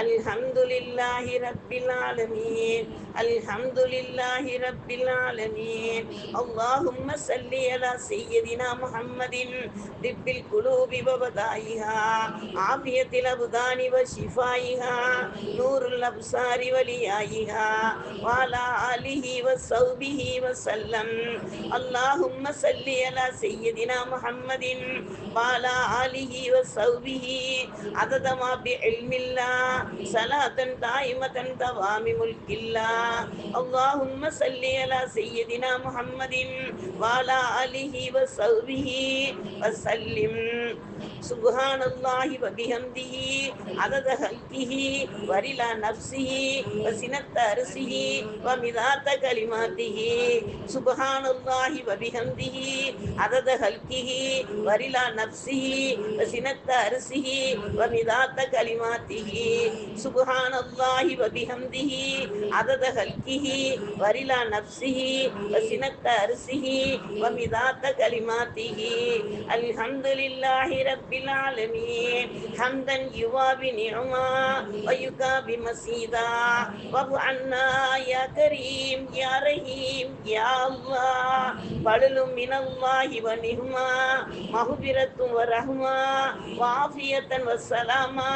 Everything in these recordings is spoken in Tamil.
الحمد لله رب العالمين الحمد لله رب العالمين اللهم صل على سيدنا محمد طب القلوب وبدائها عافية الأبدان وشفائها نور الأبصار وليائها وعلى آله وصحبه وسلم اللهم صل على سيدنا محمد وعلى آله وصحبه عدد ما بعلم الله صلاة دائمة دوام ملك الله اللهم صل على سيدنا محمد وعلى آله وصحبه وسلم سبحان الله وبحمده عدد خلقه ورلا نفسه وسنة أرسه ومذات كلماته سبحان الله وبحمده عدد خلقه ورلا نفسه وسنة أرسه ومذات كلماته سبحان الله وبحمده عدد خلقه ورلا نفسه وسنة أرسه ومذات كلماته الحمد لله رب العالمين حمدا يوابي نعما ويكابي مسيدا واعف عنا يا كريم يا رحيم يا الله பலலும் மினல்லாஹி வ நிஹ்மா மஹ்பிரத்தும் வாஃபியத்தன் வ ஸலாமா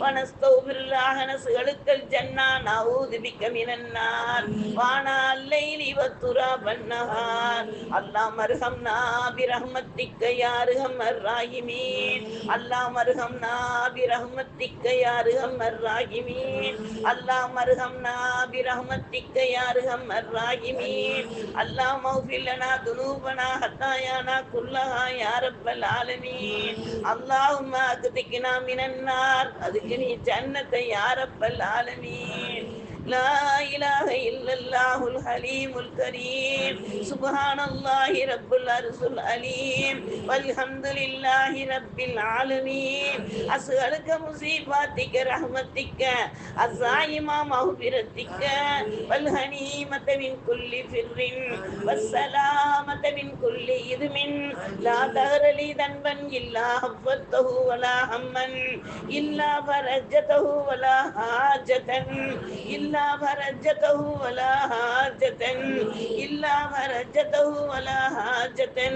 வ நஸ்தௌபிருல்லாஹ நஸ்களுக்கல் ஜன்னா நஊது பிக்க மினன்னார். வானா அல்லைலி வ துராபன் நஹார் அல்லாஹ் மர்ஹம்னா பி ரஹ்மத்திக்க யா அர்ஹமர் ராஹிமீன். அல்லாஹ் மர்ஹம்னா பி ரஹ்மத்திக்க யா அர்ஹமர் ராஹிமீன். அல்லாஹ் மர்ஹம்னா பி ரஹ்மத்திக்க யா அர்ஹமர் ராஹிமீன். அல்லாஹ் மௌஃபிர் ذنوبنا خطايانا كلها يا رب العالمين اللهم اكتكنا من النار ادخلني جنة يا رب العالمين لا إله إلا الله الحليم الكريم سبحان الله رب العرش العليم والحمد لله رب العالمين أسألك مصيباتك رحمتك الزائمة مغفرتك والهنيمة من كل فر والسلامة من كل إذم لا دهر لي ذنبا إلا حفظته ولا هما إلا فرجته ولا حاجة إلا فرجته ولا حاجة إلا فرجته ولا حاجة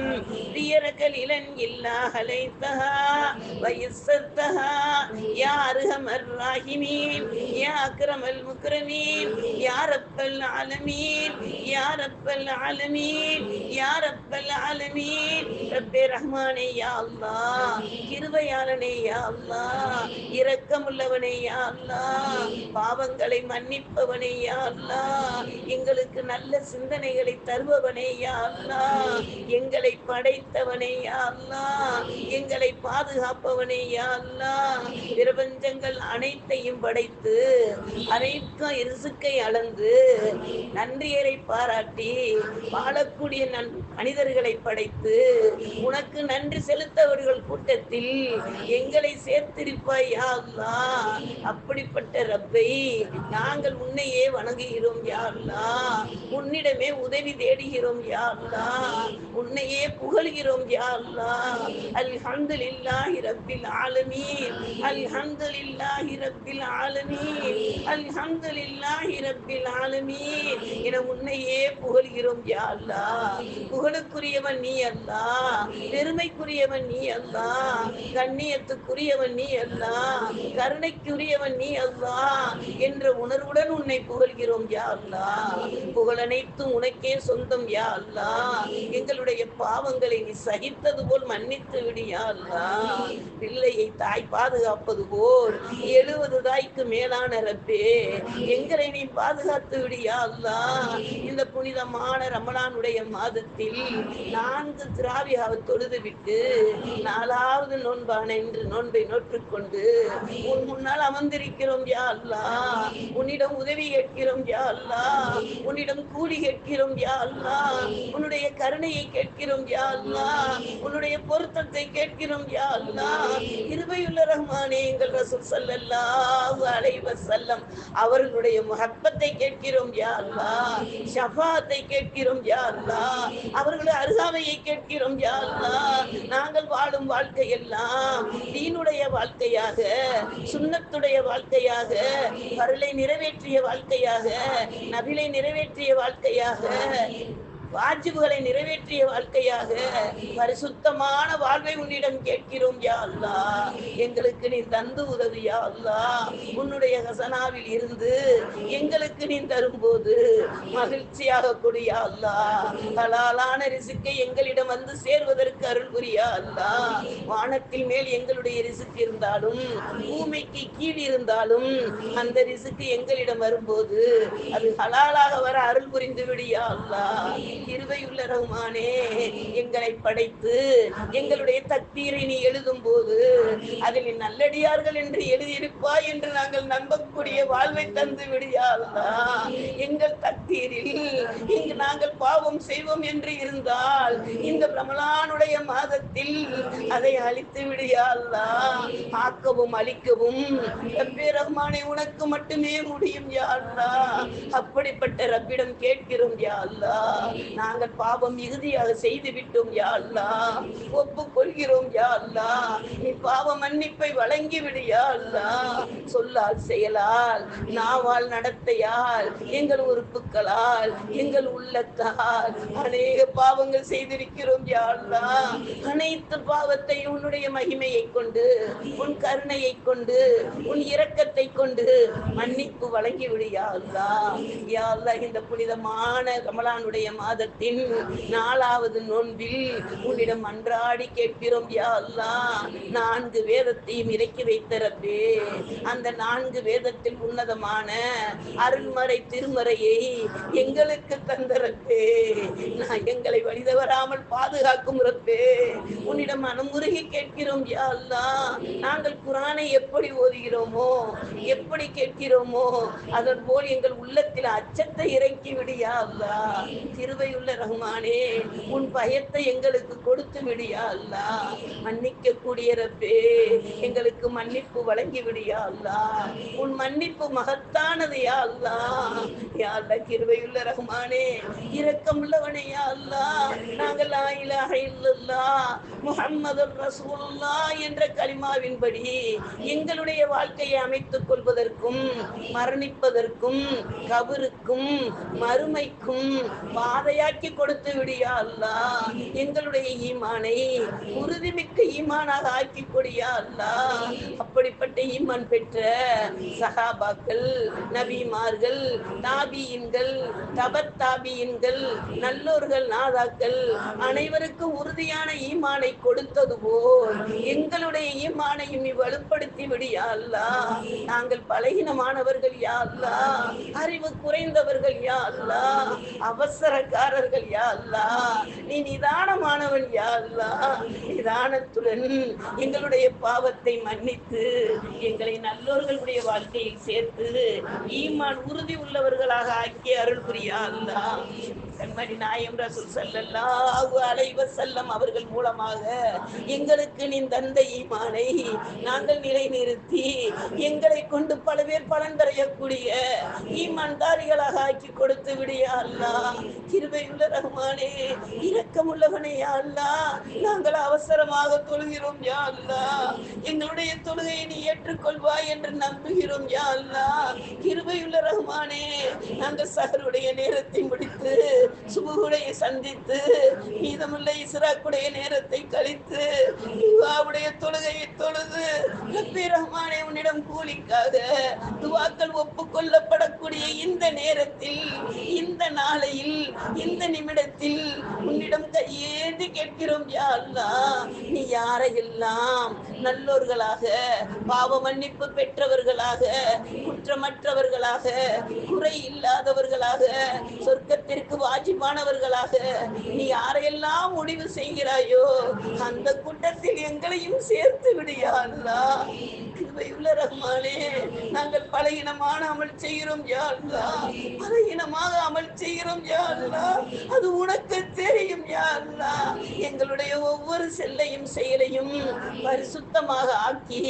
ليرك ليلا إلا هليتها ويسرتها يا أرحم الراحمين يا أكرم المكرمين يا رب العالمين يا رب العالمين يا رب العالمين رب ரஹ்மானே யா அல்லாஹ் கிருபையாளனே யா அல்லாஹ் இரக்கமுள்ளவனே யா அல்லாஹ் பாவங்களை மன்னிப்பவனே யா அல்லாஹ் எங்களுக்கு நல்ல சிந்தனைகளை தருபவனே யா எங்களை படைத்தவனே யா எங்களை பாதுகாப்பவனே யா பிரபஞ்சங்கள் அனைத்தையும் படைத்து அனைத்தும் இருசுக்கை அளந்து நன்றியரை பாராட்டி வாழக்கூடிய நன் மனிதர்களை படைத்து உனக்கு நன்றி செலுத்தவர்கள் கூட்டத்தில் எங்களை சேர்த்திருப்பாய் யாருலா அப்படிப்பட்ட ரப்பை நாங்கள் உன்னையே வணங்குகிறோம் யாருலா உன்னிடமே உதவி தேடுகிறோம் யாருலா உன்னையே புகழ்கிறோம் யா அல்லாஹ் அல்ஹம்துலில்லாஹி ரப்பில் ஆலமீன். அல்ஹம்துலில்லாஹி ரப்பில் ஆலமீன். அல்ஹம்துலில்லாஹி ரப்பில் ஆலமீன். என உன்னையே புகழ்கிறோம் யாருலா புகழ் புகழுக்குரியவன் நீ அல்லா பெருமைக்குரியவன் நீ அல்லா கண்ணியத்துக்குரியவன் நீ அல்லா கருணைக்குரியவன் நீ அல்லா என்ற உணர்வுடன் உன்னை புகழ்கிறோம் யா அல்லா. புகழ் அனைத்தும் உனக்கே சொந்தம் யா அல்லா. எங்களுடைய பாவங்களை நீ சகித்தது போல் மன்னித்து விடு யா அல்லாஹ் பிள்ளையை தாய் பாதுகாப்பது போல் எழுபது தாய்க்கு மேலான ரப்பே எங்களை நீ பாதுகாத்து விடு யா இந்த புனிதமான ரமணானுடைய மாதத்தில் நான்கு திராவியாவை தொழுது விட்டு நாலாவது நோன்பான என்று நோன்பை நோற்றுக்கொண்டு உன் முன்னால் அமர்ந்திருக்கிறோம் யா அல்லா உன்னிடம் உதவி கேட்கிறோம் யா அல்லா உன்னிடம் கூலி கேட்கிறோம் யா அல்லா உன்னுடைய கருணையை கேட்கிறோம் யா அல்லா உன்னுடைய பொருத்தத்தை கேட்கிறோம் யா அல்லா இருபையுள்ள ரஹ்மானே எங்கள் ரசூல் சல்லல்லாஹு அலைஹி வஸல்லம் அவர்களுடைய முஹப்பத்தை கேட்கிறோம் யா அல்லா ஷஃபாத்தை கேட்கிறோம் யா அல்லா அவர்களுடைய அருகாமையை கேட்கிறோம் யாருலா நாங்கள் வாழும் வாழ்க்கை எல்லாம் தீனுடைய வாழ்க்கையாக சுண்ணத்துடைய வாழ்க்கையாக பருளை நிறைவேற்றிய வாழ்க்கையாக நபிலை நிறைவேற்றிய வாழ்க்கையாக. வாஜிபுகளை நிறைவேற்றிய வாழ்க்கையாக பரிசுத்தமான வாழ்வை உன்னிடம் கேட்கிறோம் யா அல்லாஹ். எங்களுக்கு நீ தந்து உதவி யா அல்லா உன்னுடைய ஹசனாவில் இருந்து எங்களுக்கு நீ தரும்போது மகிழ்ச்சியாக கொடியா அல்லாஹ். ஹலாலான ரிசுக்கை எங்களிடம் வந்து சேர்வதற்கு அருள் புரியா அல்லா வானத்தில் மேல் எங்களுடைய ரிசுக்கு இருந்தாலும் பூமிக்கு கீழ் இருந்தாலும் அந்த ரிசுக்கு எங்களிடம் வரும்போது அது ஹலாலாக வர அருள் புரிந்து விடியா அல்லாஹ். இருவையுள்ள ரகுமானே எங்களை படைத்து எங்களுடைய தக்தீரை நீ எழுதும் போது அதில் நல்லடியார்கள் என்று எழுதியிருப்பாய் என்று நாங்கள் நம்பக்கூடிய வாழ்வை தந்து விடியா எங்கள் தக்தீரில் இங்கு நாங்கள் பாவம் செய்வோம் என்று இருந்தால் இந்த பிரமலானுடைய மாதத்தில் அதை அழித்து விடியா ஆக்கவும் அழிக்கவும் ரப்பே ரஹ்மானே உனக்கு மட்டுமே முடியும் யா அப்படிப்பட்ட ரப்பிடம் கேட்கிறோம் யா நாங்கள் பாவம் மிகுதியாக செய்து விட்டோம் யா அல்லாஹ். ஒப்புக்கொள்கிறோம் யா அல்லா நீ பாவ மன்னிப்பை வழங்கி விடு யா அல்லா சொல்லால் செயலால் நாவால் நடத்தையால் எங்கள் உறுப்புகளால் எங்கள் உள்ளத்தால். அநேக பாவங்கள் செய்திருக்கிறோம் யா அல்லாஹ். அனைத்து பாவத்தை உன்னுடைய மகிமையை கொண்டு உன் கருணையை கொண்டு உன் இரக்கத்தை கொண்டு மன்னிப்பு வழங்கி விடு யா அல்லா யா இந்த புனிதமான ரமலானுடைய மாதத்தின் நாலாவது நோன்பில் உன்னிடம் அன்றாடி கேட்கிறோம் யா அல்லா நான்கு வேதத்தையும் இறக்கி வைத்தரப்பே. அந்த நான்கு வேதத்தில் உன்னதமான அருள்மறை திருமறையை எங்களுக்கு தந்தரப்பே. நான் எங்களை வழிதவராமல் பாதுகாக்கும் ரப்பே. உன்னிடம் அனுமுருகி கேட்கிறோம் யா அல்லாஹ். நாங்கள் குரானை எப்படி ஓதுகிறோமோ எப்படி கேட்கிறோமோ அதன் போல் எங்கள் உள்ளத்தில் அச்சத்தை இறக்கி விடியா திருவை கிருபையுள்ள ரஹ்மானே உன் பயத்தை எங்களுக்கு கொடுத்து விடியா அல்லா. மன்னிக்க கூடிய ரப்பே எங்களுக்கு மன்னிப்பு வழங்கி விடியா அல்லா. உன் மன்னிப்பு மகத்தானது யா அல்லா. யா அல்லாஹ் கிருபையுள்ள ரஹ்மானே இரக்கமுள்ளவனே யா அல்லாஹ் நாங்கள் லா இல்லல்லா இல்லல்லாஹ் ரசூல்லா என்ற கலிமாவின்படி எங்களுடைய வாழ்க்கையை அமைத்துக் கொள்வதற்கும் மரணிப்பதற்கும் கபருக்கும் மறுமைக்கும் பாதையாக்கி கொடுத்து விடியா அல்லாஹ் எங்களுடைய ஈமானை உறுதிமிக்க ஈமானாக ஆக்கி கொடியா அல்லாஹ் அப்படிப்பட்ட ஈமான் பெற்ற சகாபாக்கள் நபிமார்கள் தாபியின்கள் தபத் தாபியின்கள் நல்லோர்கள் நாதாக்கள் அனைவருக்கும் உறுதியான ஈமானை கொடுத்தது போல் எங்களுடைய ஈமானையும் நீ வலுப்படுத்தி விடியா அல்லாஹ் நாங்கள் பலகீனமானவர்கள் யா அல்லாஹ் அறிவு குறைந்தவர்கள் யா அல்லாஹ் அவசரக்காரர்கள் யா அல்லா நீ நிதானமானவன் யா அல்லா நிதானத்துடன் எங்களுடைய பாவத்தை மன்னித்து எங்களை நல்லோர்களுடைய வாழ்க்கையில் சேர்த்து ஈமான் உறுதி உள்ளவர்களாக ஆக்கி அருள் புரியா அல்லா கண்மணி நாயம் ரசூல் சல்லல்லாஹு அலைஹி வஸல்லம் அவர்கள் மூலமாக எங்களுக்கு நீ தந்த ஈமானை நாங்கள் நிலைநிறுத்தி எங்களை கொண்டு பல பேர் பலன் தரையக்கூடிய ஈமான்தாரிகளாக ஆக்கி கொடுத்து விடியா அல்லா அல்லாஹ். இந்த ரஹ்மானே இரக்கமுள்ளவனே யா அல்லா. நாங்கள் அவசரமாக தொழுகிறோம் யா அல்லா. எங்களுடைய தொழுகையை நீ ஏற்றுக்கொள்வாய் என்று நம்புகிறோம் யா அல்லாஹ் கிருபையுள்ள ரஹ்மானே நாங்கள் சகருடைய நேரத்தை முடித்து சுபுடைய சந்தித்து மீதமுள்ள இஸ்ராக்குடைய நேரத்தை கழித்து துவாவுடைய தொழுகையை தொழுது ரப்பி ரஹ்மானே உன்னிடம் கூலிக்காக துவாக்கள் ஒப்புக்கொள்ளப்படக்கூடிய இந்த நேரத்தில் நாளையில் இந்த நிமிடத்தில் உன்னிடம் கையேந்து கேட்கிறோம் யா அல்லாஹ் நீ யாரையெல்லாம் நல்லோர்களாக பாவ மன்னிப்பு பெற்றவர்களாக குற்றமற்றவர்களாக குறை இல்லாதவர்களாக சொர்க்கத்திற்கு வாஜிபானவர்களாக நீ யாரையெல்லாம் முடிவு செய்கிறாயோ அந்த கூட்டத்தில் எங்களையும் சேர்த்து விடுயா அல்லா. கிருபையுள்ள ரஹ்மானே நாங்கள் பல இனமான அமல் செய்கிறோம் யாருலா பல இனமாக அமல் செய்கிறோம் யாருலா அது உனக்கு தெரியும் யாருலா எங்களுடைய ஒவ்வொரு செல்லையும் செயலையும் பரிசுத்தமாக ஆக்கி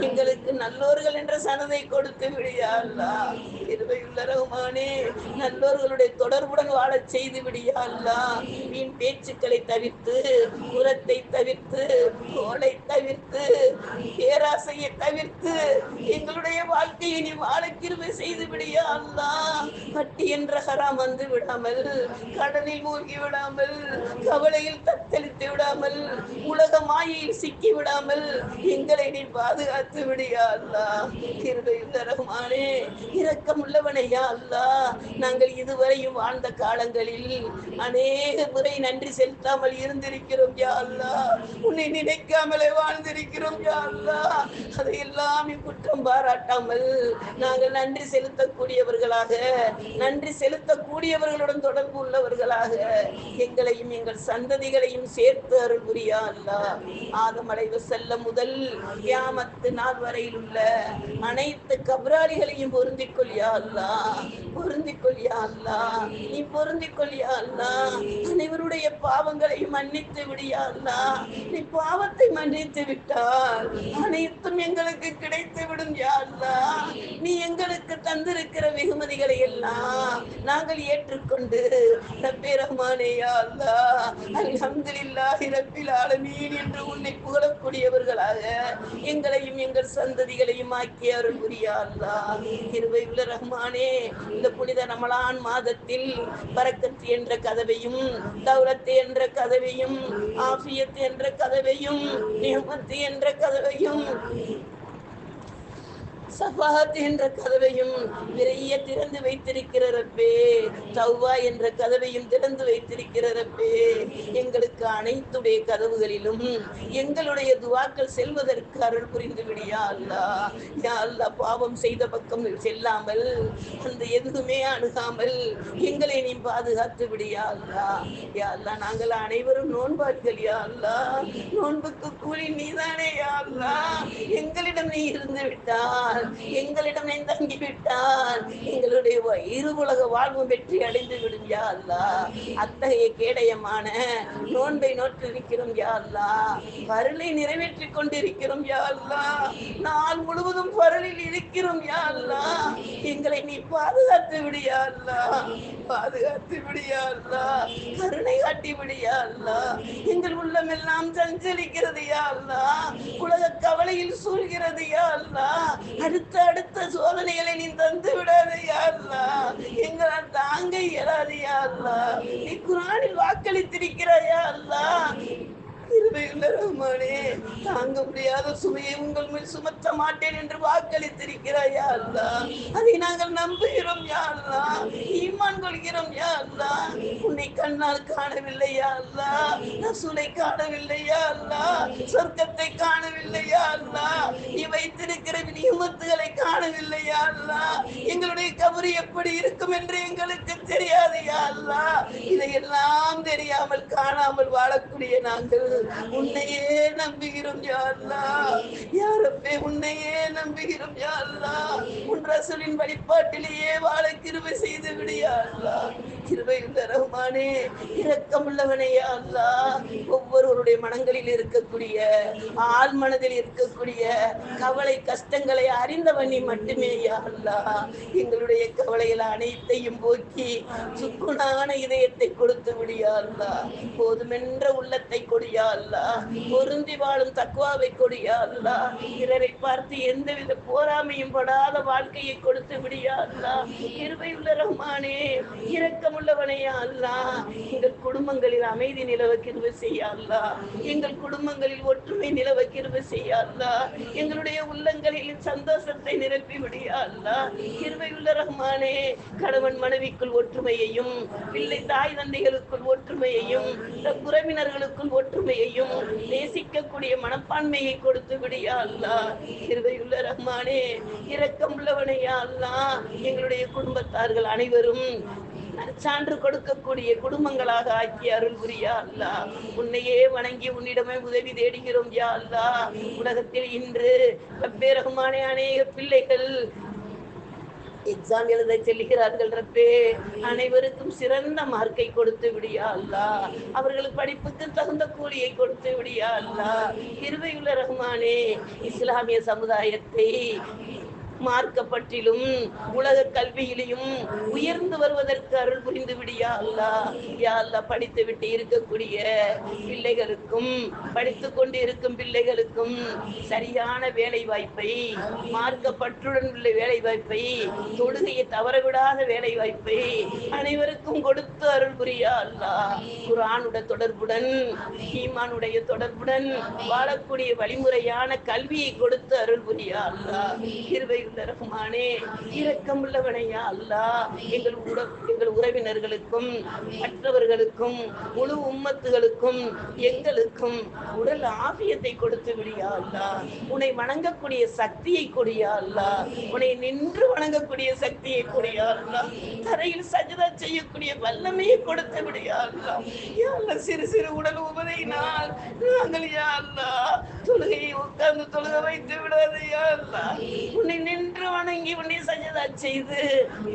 எங்களுக்கு நல்லோர்கள் என்ற சனதை கொடுத்து விடியா அல்லாஹ் கிருபையுள்ள ரஹ்மானே நல்லோர்களுடைய தொடர்புடன் வாழச் செய்து விடியா அல்லாஹ் வீண் பேச்சுக்களை தவிர்த்து உரத்தை தவிர்த்து கோலை தவிர்த்து பேராசையை தவிர்த்து எங்களுடைய வாழ்க்கையை நீ வாழ கிருமை செய்து விடியா அல்லாஹ் பட்டி என்ற ஹராம் வந்து விடாமல் கடலில் மூழ்கி விடாமல் கவலையில் தத்தளித்து விடாமல் உலக மாயையில் சிக்கி விடாமல் எங்களை நீ பாதுகாத்து விடியா அல்லாஹ் கிருபையுள்ள ரஹ்மானே இரக்கம் உள்ளவனையா அல்லாஹ் நாங்கள் இதுவரையும் வாழ்ந்த காலங்களில் அநேக முறை நன்றி செலுத்தாமல் இருந்திருக்கிறோம் யா அல்லாஹ் உன்னை நினைக்காமலே வாழ்ந்திருக்கிறோம் யா அல்லாஹ் அதையெல்லாம் நீ குற்றம் பாராட்டாமல் நாங்கள் நன்றி செலுத்தக்கூடியவர்களாக நன்றி செலுத்தக்கூடியவர்களுடன் தொடர்பு உள்ளவர்களாக எங்களையும் எங்கள் சந்ததிகளையும் சேர்த்து அருள் புரியா அல்லா. ஆதம் செல்ல முதல் கியாமத்து நாள் வரையில் உள்ள அனைத்து கபராளிகளையும் பொருந்திக் கொள்ளியா அல்லாஹ் பொருந்திக் கொள்ளியா அல்லா. நீ பொருந்திக் கொள்ளியா அல்லா. அனைவருடைய பாவங்களையும் மன்னித்து விடியா அல்லா. நீ பாவத்தை மன்னித்து விட்டால் அனைத்தும் எங்களுக்கு கிடைத்து விடும் யா நீ எங்களுக்கு தந்திருக்கிற வெகுமதிகளை எல்லாம் நாங்கள் ஏற்றுக்கொண்டு ரப்பே ரஹ்மானே யா அல்லாஹ் ஆலமீன் என்று உன்னை புகழக்கூடியவர்களாக எங்களையும் எங்கள் சந்ததிகளையும் ஆக்கி அருள் புரியா அல்லாஹ் உள்ள ரஹ்மானே இந்த புனித ரமலான் மாதத்தில் பறக்கத்து என்ற கதவையும் தௌலத் என்ற கதவையும் ஆஃபியத் என்ற கதவையும் நியமத்து என்ற கதவையும் சபாத் என்ற கதவையும் நிறைய திறந்து வைத்திருக்கிற ரப்பே தௌவா என்ற கதவையும் திறந்து வைத்திருக்கிற ரப்பே எங்களுக்கு அனைத்துடைய கதவுகளிலும் எங்களுடைய துவாக்கள் செல்வதற்கு அருள் புரிந்து விடியா அல்லா யா அல்லா பாவம் செய்த பக்கம் செல்லாமல் அந்த எதுவுமே அணுகாமல் எங்களை நீ பாதுகாத்து விடியா அல்லா. யா அல்லா நாங்கள் அனைவரும் நோன்பார்கள் யா அல்லா. நோன்புக்கு கூலி நீதானே யா அல்லா. எங்களிடம் நீ இருந்து விட்டால் எங்களிடம் தங்கி விட்டால் எங்களுடைய இரு உலக வாழ்வு வெற்றி அடைந்து விடும் யா அல்லா. அத்தகைய கேடயமான நோன்பை நோற்றிருக்கிறோம் யா அல்லா. பருளை நிறைவேற்றிக் கொண்டிருக்கிறோம் யா அல்லா. நாள் முழுவதும் பருளில் இருக்கிறோம் யா அல்லா. எங்களை நீ பாதுகாத்து விடியா அல்லா. பாதுகாத்து விடியா அல்லா. கருணை காட்டி விடியா அல்லா. எங்கள் உள்ளம் எல்லாம் சஞ்சலிக்கிறது யா அல்லா. உலக கவலையில் சூழ்கிறது யா அல்லா. அடுத்த அடுத்த சோதனைகளை நீ தந்து விடாதே யாருலா? எங்களால் தாங்க இயலாது யாருலா? நீ குரானில் வாக்களித்திருக்கிறாயா அல்லா கிருபையுள்ள ரஹ்மானே தாங்க முடியாத சுமையை உங்கள் மேல் சுமத்த மாட்டேன் என்று வாக்களித்திருக்கிறாய் அல்லா அதை நாங்கள் நம்புகிறோம் யாருலா? ஈமான் கொள்கிறோம் யாருலா? உன்னை கண்ணால் காணவில்லை யாருலா? ரசூலை காணவில்லையா அல்லா சொர்க்கத்தை காணவில்லையா அல்லா நீ வைத்திருக்கிற நியமத்துகளை காணவில்லையா அல்லா எங்களுடைய கபரு எப்படி இருக்கும் என்று எங்களுக்கு தெரியாதையா அல்லா இதையெல்லாம் தெரியாமல் காணாமல் வாழக்கூடிய நாங்கள் உன்னையே நம்புகிறோம் யா அல்லா யா உன்னையே நம்புகிறோம் யா அல்லா உன் ரசூலின் வழிபாட்டிலேயே வாழ கிருபை செய்து விடியா அல்லா கிருபை உள்ள ரஹ்மானே இரக்கமுள்ளவனே அல்லா ஒவ்வொருவருடைய மனங்களில் இருக்கக்கூடிய ஆள் மனதில் இருக்கக்கூடிய கவலை கஷ்டங்களை அறிந்தவன் நீ மட்டுமே யா அல்லா எங்களுடைய கவலைகள் அனைத்தையும் போக்கி சுக்குனான இதயத்தை கொடுத்து விடியா போதுமென்ற உள்ளத்தை கொடியா பொருந்தி வாழும் தக்குவாவை கொடியா அல்லா பிறரை பார்த்து எந்தவித போராமையும் படாத வாழ்க்கையை கொடுத்து விடியா அல்லா உள்ள ரஹ்மானே இரக்கமுள்ளவனையா அல்லா எங்கள் குடும்பங்களில் அமைதி நிலவ கிருபை செய்ய எங்கள் குடும்பங்களில் ஒற்றுமை நிலவ கிருபை செய்ய எங்களுடைய உள்ளங்களில் சந்தோஷத்தை நிரப்பி விடியா அல்லா. கிருபை உள்ள ரஹ்மானே கணவன் மனைவிக்குள் ஒற்றுமையையும் பிள்ளை தாய் தந்தைகளுக்குள் ஒற்றுமையையும் உறவினர்களுக்குள் ஒற்றுமையையும் நேசிக்கக்கூடிய மனப்பான்மையை கொடுத்து விடியா அல்லா. கிருபையுள்ள ரஹ்மானே இரக்கம் உள்ளவனையா அல்லா. எங்களுடைய குடும்பத்தார்கள் அனைவரும் சான்று கொடுக்கக்கூடிய குடும்பங்களாக ஆக்கி அருள் புரியா அல்லா. உன்னையே வணங்கி உன்னிடமே உதவி தேடுகிறோம் யா அல்லா. உலகத்தில் இன்று ரப்பே அநேக பிள்ளைகள் எக்ஸாம் எழுத செல்கிறார்கள் ரப்பே. அனைவருக்கும் சிறந்த மார்க்கை கொடுத்து விடியா அல்லா. அவர்களுக்கு படிப்புக்கு தகுந்த கூலியை கொடுத்து விடியா அல்லா. இருவையுள்ள ரஹ்மானே இஸ்லாமிய சமுதாயத்தை மார்க்கப்பட்டிலும் உலக கல்வியிலையும் உயர்ந்து வருவதற்கு அருள் புரிந்து விடியா அல்லா. யா அல்லா படித்து விட்டு இருக்கக்கூடிய பிள்ளைகளுக்கும் படித்து கொண்டு இருக்கும் பிள்ளைகளுக்கும் சரியான வேலை வாய்ப்பை மார்க்கப்பற்றுடன் உள்ள வேலை வாய்ப்பை தொழுகையை தவறவிடாத வேலை வாய்ப்பை அனைவருக்கும் கொடுத்து அருள் புரியா அல்லா. குரானுடைய தொடர்புடன் ஈமானுடைய தொடர்புடன் வாழக்கூடிய வழிமுறையான கல்வியை கொடுத்து அருள் புரியா அல்லா. இருவை உள்ள ரகுமானே இரக்கம் உள்ளவனையா அல்லா? எங்கள் உட எங்கள் உறவினர்களுக்கும் மற்றவர்களுக்கும் முழு உம்மத்துகளுக்கும் எங்களுக்கும் உடல் ஆபியத்தை கொடுத்து விடியா அல்லா. உன்னை வணங்கக்கூடிய சக்தியை கொடியா அல்லா. உன்னை நின்று வணங்கக்கூடிய சக்தியை கொடியா அல்லா. தரையில் சஜதா செய்யக்கூடிய வல்லமையை கொடுத்து விடியா அல்லா. யா அல்லா சிறு சிறு உடல் உபதையினால் நாங்கள் யா அல்லா. தொழுகையை உட்கார்ந்து தொழுக வைத்து விடாது யா அல்லா. உன்னை நின்று வணங்கி உன்னை சஜதா செய்து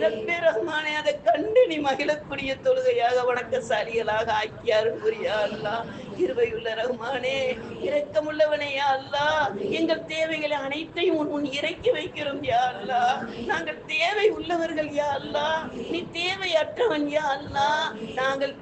ரப்பே ரஹ்மானே அதை கண்டு நீ மகிழக்கூடிய தொழுகையாக வணக்கசாலிகளாக ஆக்கியார் புரியா அல்லா இருவையுள்ள ரஹ்மானே இரக்கமுள்ளவனே யா அல்லா எங்கள் தேவைகளை அனைத்தையும் உன் உன் இறக்கி வைக்கிறோம் யா அல்லா நாங்கள் தேவை உள்ளவர்கள் யா அல்லா நீ தேவையற்றவன் யா அல்லா நாங்கள்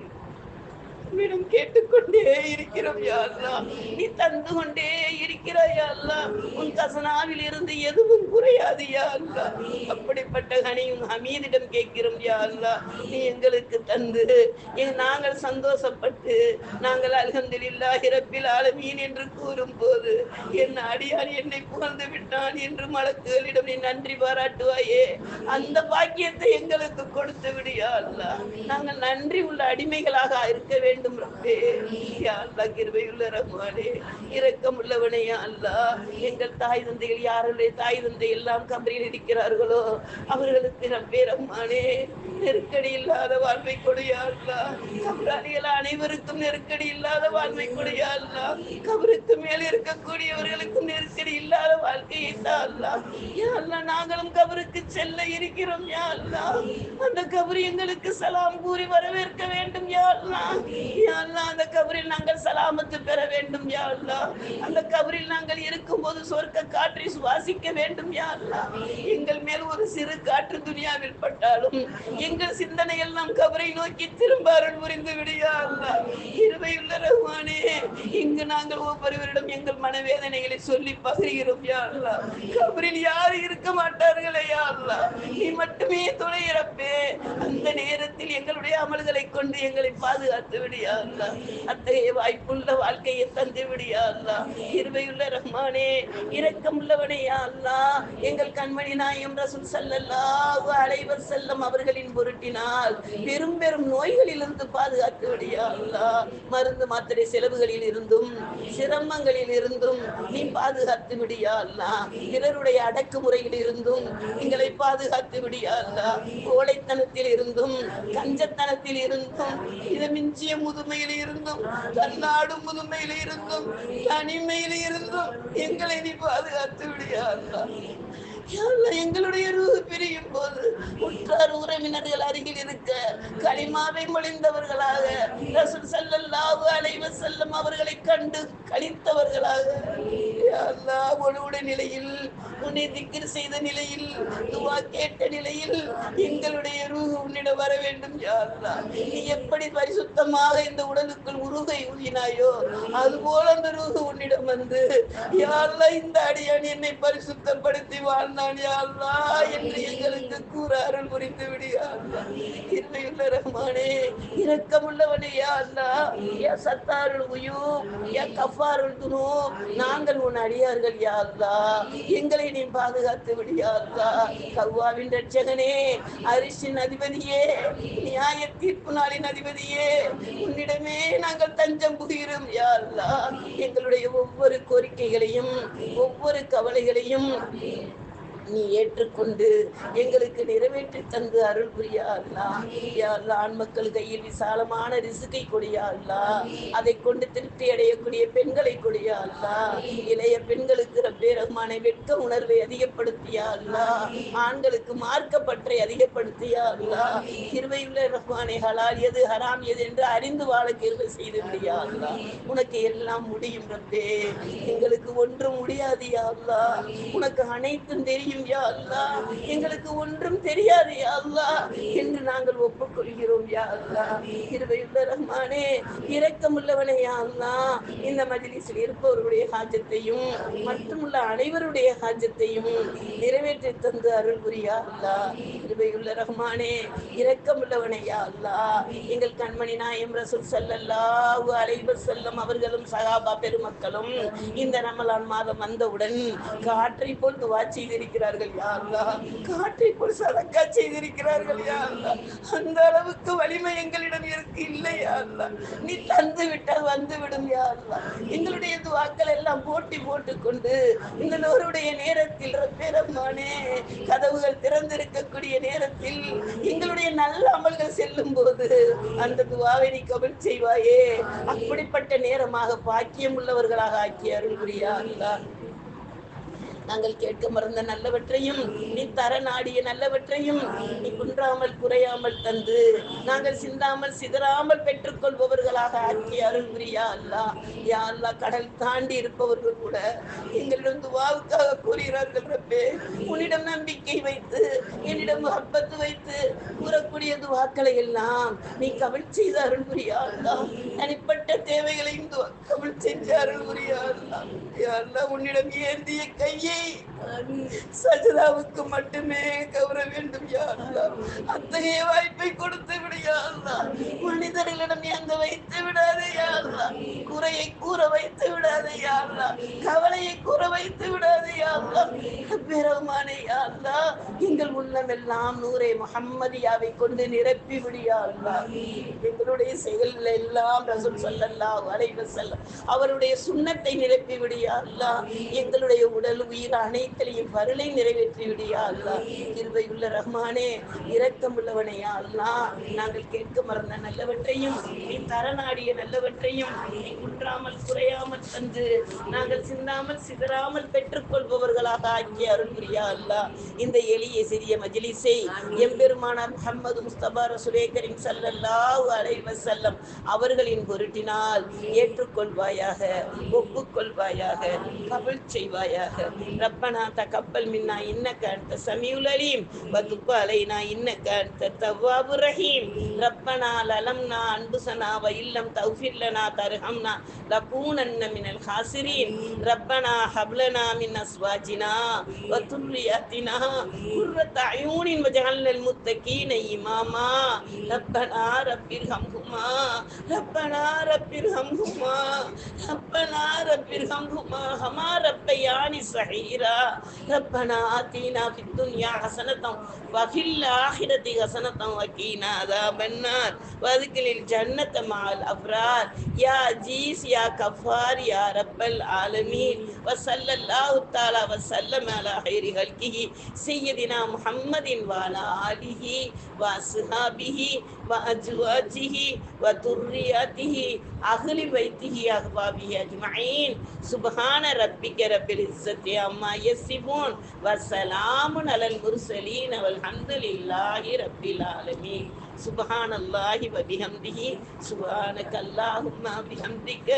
உன்னிடம் கேட்டுக்கொண்டே இருக்கிறோம் யாருலா நீ தந்து கொண்டே இருக்கிறாய் யா அல்லா உன் கசனாவில் இருந்து எதுவும் குறையாது யாருலா அப்படிப்பட்ட கனியும் ஹமீதிடம் கேட்கிறோம் யாருலா நீ எங்களுக்கு தந்து. நாங்கள் சந்தோஷப்பட்டு நாங்கள் அல்ஹம்துலில்லாஹி இறப்பில் ஆலமீன் என்று கூறும் போது என் அடியான் என்னை புகழ்ந்து விட்டான் என்று மலக்குகளிடம் நீ நன்றி பாராட்டுவாயே. அந்த பாக்கியத்தை எங்களுக்கு கொடுத்து விடியா அல்லா நாங்கள் நன்றி உள்ள அடிமைகளாக இருக்க வேண்டும். ரப்பே யா அல்லா கிருபையுள்ள ரஹ்மானே இரக்கம் உள்ளவனே யா அல்லா. எங்கள் தாய் தந்தைகள் யாருடைய தாய் தந்தை எல்லாம் கம்பரியில் இருக்கிறார்களோ? அவர்களுக்கு ரப்பே ரஹ்மானே நெருக்கடி இல்லாத வாழ்வை கொடியா அல்லா. கபராளிகள் அனைவருக்கும் நெருக்கடி இல்லாத வாழ்வை கொடியா அல்லா. கபருக்கு மேல் இருக்கக்கூடியவர்களுக்கும் நெருக்கடி இல்லாத வாழ்க்கையை தான் அல்லா. யா அல்லா நாங்களும் கபருக்கு செல்ல இருக்கிறோம் யா அல்லா. அந்த கபர் எங்களுக்கு சலாம் கூறி வரவேற்க வேண்டும் யா அல்லா. அந்த கபரில் நாங்கள் சலாமத்து பெற வேண்டும் யா அல்லா அந்த கபரில் நாங்கள் இருக்கும்போது சொர்க்க காற்றை சுவாசிக்க வேண்டும் யா அல்லா எங்கள் மேல் ஒரு சிறு காற்று துணியாவில் பட்டாலும் எங்கள் சிந்தனை எல்லாம் கபரை நோக்கி திரும்ப அருள் புரிந்து விடியா அல்லா இருவையுள்ள ரஹ்மானே இங்கு நாங்கள் ஒவ்வொருவரிடம் எங்கள் மனவேதனைகளை சொல்லி பகிர்கிறோம் யா அல்லா கபரில் யாரு இருக்க மாட்டார்களே யா அல்லா நீ மட்டுமே துணை இறப்பே. அந்த நேரத்தில் எங்களுடைய அமல்களை கொண்டு எங்களை பாதுகாத்து விடியா அல்லா அத்தகைய வாய்ப்புள்ள வாழ்க்கையை தந்து விடியா அல்லா இருவையுள்ள ரஹ்மானே இரக்கம் உள்ளவனே அல்லா எங்கள் கண்மணி நாயம் ரசூல் ஸல்லல்லாஹு அலைவர் செல்லம் அவர்களின் பொருட்டினால் பெரும் பெரும் நோய்களிலிருந்து பாதுகாத்து விடியா அல்லா மருந்து மாத்திரை செலவுகளில் இருந்தும் சிரமங்களில் இருந்தும் நீ பாதுகாத்து விடியா அல்லா பிறருடைய அடக்குமுறையில் இருந்தும் எங்களை பாதுகாத்து விடியா அல்லா கோழைத்தனத்தில் இருந்தும் கஞ்சத்தனத்தில் இருந்தும் இதமிஞ்சிய முதுமையில் இருந்தும் தன்னாடும் முதுமையில் இருந்தும் தனிமையில் இருந்தும் எங்களை நீ பாதுகாத்து விடியா எங்களுடைய ரூஹ் பிரியும் போது உற்றார் உறவினர்கள் அருகில் இருக்க களிமாவை மொழிந்தவர்களாக ரசூல் ஸல்லல்லாஹு அலைஹி வஸல்லம் அவர்களை கண்டு கழித்தவர்களாக அல்லாஹ், ஒழுவுட நிலையில் உன்னை திக்ர் செய்த நிலையில் துவா கேட்ட நிலையில் எங்களுடைய ரூஹ் உன்னிடம் வர வேண்டும் யா அல்லாஹ். நீ எப்படி பரிசுத்தமாக இந்த உடலுக்குள் உருகை ஊதினாயோ அதுபோல அந்த ரூஹ் உன்னிடம் வந்து யா அல்லாஹ், இந்த அடியான் என்னை பரிசுத்தப்படுத்தி வாழ்ந்தான் யா அல்லாஹ் என்று எங்களுக்கு கூற அருள் புரிந்து விடு யா அல்லாஹ். ரஹ்மானே இரக்கமுள்ளவனே யா அல்லாஹ் யா சத்தாருல் உயூப் யா கஃபாருல் துனூப் நாங்கள் உன் அடியார்கள் யா எங்களை நீ பாதுகாத்து விடு யா கவ்வாவின் ரட்சகனே அரிசின் அதிபதியே நியாய தீர்ப்பு நாளின் அதிபதியே உன்னிடமே நாங்கள் தஞ்சம் புகிறோம் யா எங்களுடைய ஒவ்வொரு கோரிக்கைகளையும் ஒவ்வொரு கவலைகளையும் நீ ஏற்றுக்கொண்டு எங்களுக்கு நிறைவேற்றி தந்து அருள் புரியா அல்லா அல்லா ஆண் மக்கள் கையில் விசாலமான ரிசுக்கை கொடியா அல்லா அதை கொண்டு திருப்தி அடையக்கூடிய பெண்களை கொடியா அல்லா இளைய பெண்களுக்கு ரப்பே ரஹ்மானை வெட்க உணர்வை அதிகப்படுத்தியா அல்லா ஆண்களுக்கு மார்க்க பற்றை அதிகப்படுத்தியா அல்லா கிருவையுள்ள ரஹ்மானை ஹலால் எது ஹராம் எது என்று அறிந்து வாழ கேள்வி செய்து விடியா அல்லா உனக்கு எல்லாம் முடியும் ரப்பே. எங்களுக்கு ஒன்றும் முடியாது யா அல்லா உனக்கு அனைத்தும் தெரியும் யா அல்லா எங்களுக்கு ஒன்றும் தெரியாது யா அல்லா என்று நாங்கள் ஒப்புக்கொள்கிறோம் யா அல்லா இருவையுள்ள ரஹ்மானே இரக்கமுள்ளவனே யா அல்லா இந்த மஜ்லிஸில் இருப்பவர்களுடைய ஹாஜத்தையும் மட்டுமுள்ள அனைவருடைய ஹாஜத்தையும் நிறைவேற்றி தந்து அருள் புரியா அல்லா இருவையுள்ள ரஹ்மானே இரக்கமுள்ளவனே யா அல்லா எங்கள் கண்மணி நாயம் ரசூல் ஸல்லல்லாஹு அலைவர் செல்லும் அவர்களும் சகாபா பெருமக்களும் இந்த ரமலான் மாதம் வந்தவுடன் காற்றை போல் துவா செய்திருக்கிறார்கள் யாருலா காற்றை போல் சதக்கா செய்திருக்கிறார்கள் யாருலா அந்த அளவுக்கு வலிமை எங்களிடம் இருக்கு இல்லை யாருலா நீ தந்து விட்டால் வந்து விடும் யாருலா எங்களுடைய துவாக்கள் எல்லாம் போட்டி போட்டுக்கொண்டு இந்த நோருடைய நேரத்தில் ரப்பேரம்மானே கதவுகள் திறந்திருக்கக்கூடிய நேரத்தில் எங்களுடைய நல்ல அமல்கள் செல்லும் போது அந்த துவாவை நீ கபல் செய்வாயே. அப்படிப்பட்ட நேரமாக பாக்கியம் உள்ளவர்களாக ஆக்கி அருள் புரியா நாங்கள் கேட்க மறந்த நல்லவற்றையும் நீ தர நாடிய நல்லவற்றையும் நீ குன்றாமல் குறையாமல் தந்து நாங்கள் சிந்தாமல் சிதறாமல் பெற்றுக்கொள்பவர்களாக ஆக்கி அருள் புரியா அல்லா யா அல்லா கடல் தாண்டி இருப்பவர்கள் கூட எங்களிடம் துவாவுக்காக கூறுகிறார்கள் ரப்பே. உன்னிடம் நம்பிக்கை வைத்து என்னிடம் அப்பத்து வைத்து கூறக்கூடிய துவாக்களை எல்லாம் நீ கவல் செய்த அருள் புரியா அல்லா தனிப்பட்ட தேவைகளையும் கவல் செஞ்ச அருள் புரியா அல்லா யா அல்லா உன்னிடம் ஏந்திய கையை சஜிதாவுக்கு மட்டுமே கவர வேண்டும் யா அத்தகைய வாய்ப்பை கொடுத்து விடு யா மனிதர்களிடம் எங்க வைத்து விடாதே யா குறையை கூற வைத்து விடாதே யா கவலையை கூற வைத்து விடாதே யா பெருமானே யா எங்கள் உள்ளமெல்லாம் நூரே முகம்மதியாவை கொண்டு நிரப்பி விடு எங்களுடைய செயல்கள் எல்லாம் ரசூல் சொல்லல்லா அலைஹி செல்ல அவருடைய சுண்ணத்தை நிரப்பி விடு எங்களுடைய உடல் உயிர் அனைத்திலையும் வருளை நிறைவேற்றி விடியா அல்லா கிருபையுள்ள ரஹ்மானே இரக்கம் உள்ளவனையா அல்லா நாங்கள் கேட்க மறந்த நல்லவற்றையும் நீ தரநாடிய நல்லவற்றையும் நீ குன்றாமல் குறையாமல் தந்து நாங்கள் சிந்தாமல் சிதறாமல் பெற்றுக்கொள்பவர்களாக ஆக்கி அருள் புரியா அல்லா இந்த எளிய சிறிய மஜிலிசை எம்பெருமானார் முகமது முஸ்தபா சுரேகரின் கரீம் ஸல்லல்லாஹு அலைஹி வஸல்லம் அவர்களின் பொருட்டினால் ஏற்றுக்கொள்வாயாக ஒப்புக்கொள்வாயாக கபல் செய்வாயாக. ربنا تقبل منا انك انت السميع العليم وتب علينا انك انت التواب الرحيم ربنا ظلمنا انفسنا وان لم تغفر لنا ترحمنا لكونن من الخاسرين ربنا هب لنا من ازواجنا وذرياتنا قرة اعين واجعلنا المتقين اماما ربنا رب ارحمهما ربنا رب ارحمهما ربنا رب ارحمهما هما ربياني صغيرا ربنا آتنا في الدنيا حسنة وفي الآخرة حسنة وقنا عذاب النار وادخل الجنة مع الأبرار يا عزيز يا كفار يا رب العالمين وصلى الله تعالى وسلم على خير خلقه سيدنا محمد وعلى آله وأصحابه وأزواجه وذرياته أهل بيته أحبابه أجمعين سبحان ربك رب العزة அம்மா எசிபோன் வசலாமு அலல் முர்சலீன். அவல் ஹந்தல் இல்லாஹி ரப்பில் ஆலமி சுபஹான் அல்லாஹி வபிஹம்திஹி. சுபஹானக அல்லாஹும்மா பிஹம்திக.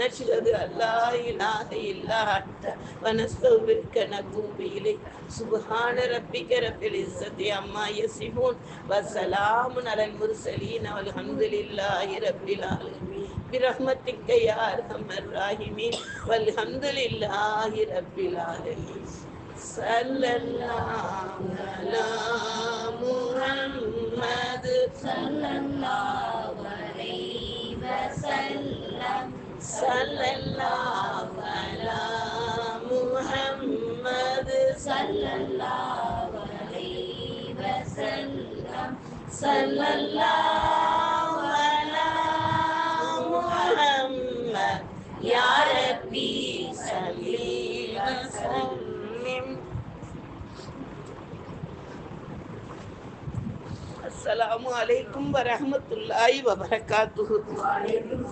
நஷ்ஹது அல்லா இலாஹ இல்லா அன்த வனஸ்தௌபிருக நத்தூபு இலை. சுபஹான ரப்பிக ரப்பில் இஸ்ஸதி அம்மா எசிபோன் வசலாமு அலல் முர்சலீன். அவல் ஹந்தல் இல்லாஹி ரப்பில் ஆலமி برحمتك يا أرحم الراحمين والحمد لله رب العالمين صلى الله على محمد صلى الله عليه وسلم صلى الله على محمد صلى الله عليه وسلم صلى الله Assalamu alaikum wa rahmatullahi wa barakatuhu. Wa alaikum.